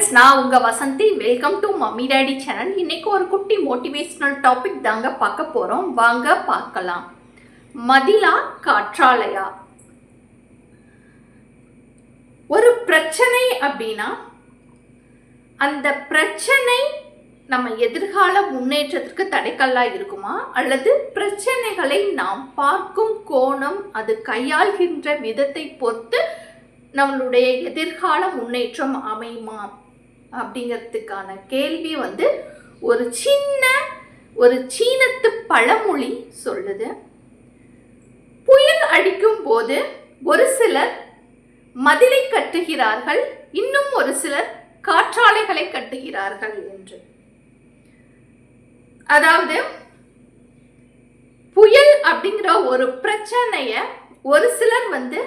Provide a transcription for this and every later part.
Friends நான் உங்கள் Vasanthi. Welcome to mummy daddy channel இன்னைக்கு ஒரு குட்டி மோட்டிவேஷ்னல் டாபிக் தாங்க பார்க்க போகிறோம் வாங்க பார்க்கலாம். மதிலா காற்றாலையா? ஒரு பிரச்சனை அப்படின்னா அந்த பிரச்சனை நம்ம எதிர்கால முன்னேற்றத்திற்கு தடைக்கல்லா இருக்குமா? அல்லது பிரச்சனைகளை நாம் பார்க்கும் கோணம் அது கையாள்கின்ற விதத்தை பொறுத்து நம்மளுடைய எதிர்கால முன்னேற்றம் அமையுமா? அப்படிங்கிறதுக்கான கேள்வி வந்து ஒரு சின்ன ஒரு சீனத்து பழமொழி சொல்லுது. புயல் அடிக்கும் போது ஒரு சிலர் மதிலை கட்டுகிறார்கள் இன்னும் ஒரு சிலர் காற்றாலைகளை கட்டுகிறார்கள் என்று. அதாவது புயல் அப்படிங்கிற ஒரு பிரச்சனைய ஒரு சிலர் வந்து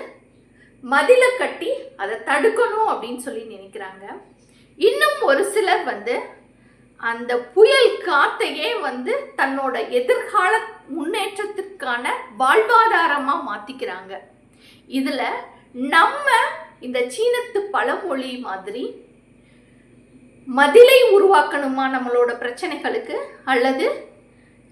மதிலை கட்டி அதை தடுக்கணும் அப்படின்னு சொல்லி நினைக்கிறாங்க. இன்னும் ஒரு சிலர் வந்து அந்த புயல் காத்தையே வந்து தன்னோட எதிர்கால முன்னேற்றத்திற்கான வாழ்வாதாரமாக மாற்றிக்கிறாங்க இதில் நம்ம இந்த சீனத்து பழமொழி மாதிரி மதிலை உருவாக்கணுமா நம்மளோட பிரச்சனைகளுக்கு? அல்லது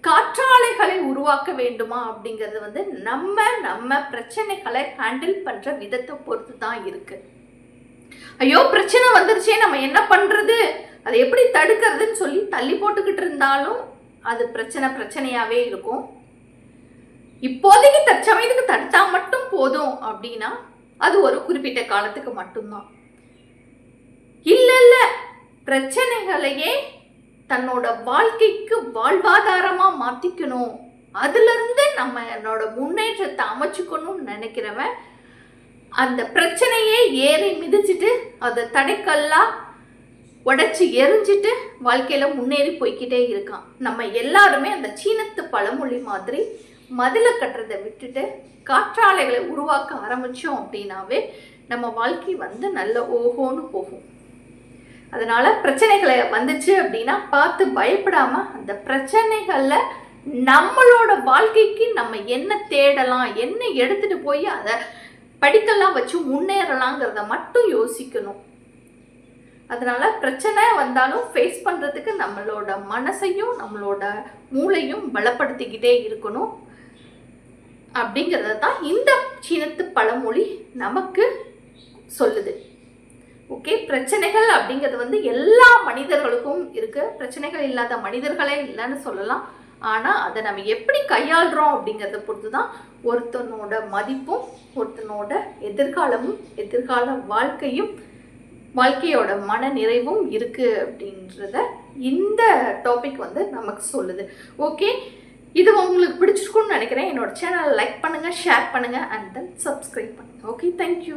காற்றாலைகளை உருவாக்க வேண்டுமா அப்படிங்கிறது வந்து நம்ம நம்ம பிரச்சனைகளை ஹேண்டில் பண்ணுற விதத்தை பொறுத்து தான் இருக்குது ஐயோ பிரச்சனை வந்துருச்சே நம்ம என்ன பண்ணுறது அதை எப்படி தடுக்கிறதுன்னு சொல்லி தள்ளி போட்டுக்கிட்டு இருந்தாலும் அது பிரச்சனை பிரச்சனையாகவே இருக்கும். இப்போதைக்கு தற்சமயத்துக்கு தடுத்தா மட்டும் போதும் அப்படின்னா அது ஒரு குறிப்பிட்ட காலத்துக்கு மட்டும்தான். இல்லை இல்லை பிரச்சனைகளையே தன்னோட வாழ்க்கைக்கு வாழ்வாதாரமாக மாற்றிக்கணும் அதுலேருந்து நம்ம என்னோட முன்னேற்றத்தை அமைச்சுக்கணும்னு நினைக்கிறவன் அந்த பிரச்சனையே ஏறி மிதிச்சிட்டு அதை தடைக்கல்லாக உடச்சி எரிஞ்சிட்டு வாழ்க்கையில் முன்னேறி போய்கிட்டே இருக்கான். நம்ம எல்லாருமே அந்த சீனத்து பழமொழி மாதிரி மதிலை கட்டுறதை விட்டுட்டு காற்றாலைகளை உருவாக்க ஆரம்பித்தோம் அப்படின்னாவே நம்ம வாழ்க்கை வந்து நல்ல ஓஹோன்னு போகும். அதனால் பிரச்சனைகளை வந்துச்சு அப்படின்னா பார்த்து பயப்படாமல் அந்த பிரச்சனைகளில் நம்மளோட வாழ்க்கைக்கு நம்ம என்ன தேடலாம் என்ன எடுத்துகிட்டு போய் அதை படிக்கலாம் வச்சு முன்னேறலாங்கிறத மட்டும் யோசிக்கணும். அதனால பிரச்சனை வந்தாலும் ஃபேஸ் பண்ணுறதுக்கு நம்மளோட மனசையும் நம்மளோட மூளையும் பலப்படுத்திக்கிட்டே இருக்கணும். அப்படிங்கிறத தான் இந்த சீனத்து பழமொழி நமக்கு சொல்லுது. ஓகே பிரச்சனைகள் அப்படிங்கிறது வந்து எல்லா மனிதர்களுக்கும் இருக்குது பிரச்சனைகள் இல்லாத மனிதர்களே இல்லைன்னு சொல்லலாம். ஆனால் அதை நம்ம எப்படி கையாளுறோம் அப்படிங்கிறத பொறுத்து தான் ஒருத்தனோட மதிப்பும் ஒருத்தனோட எதிர்காலமும் எதிர்கால வாழ்க்கையும் வாழ்க்கையோட மன நிறைவும் இருக்குது அப்படின்றத இந்த டாபிக் வந்து நமக்கு சொல்லுது. ஓகே இது உங்களுக்கு பிடிச்சிருக்கும்னு நினைக்கிறேன். என்னோட சேனலை லைக் பண்ணுங்கள் ஷேர் பண்ணுங்கள் அண்ட் தென் சப்ஸ்கிரைப் பண்ணுங்கள் ஓகே தேங்க்யூ